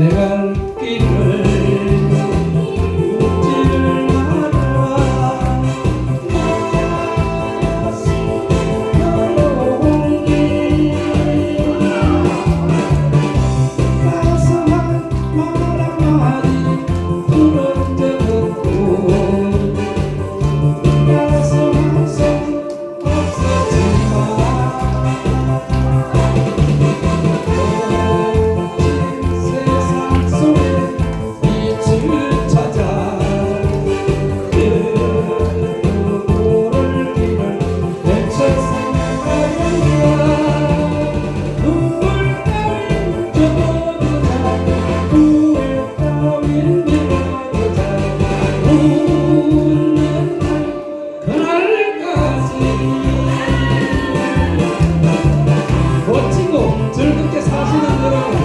내가 친구 즐겁게 사시는 여러분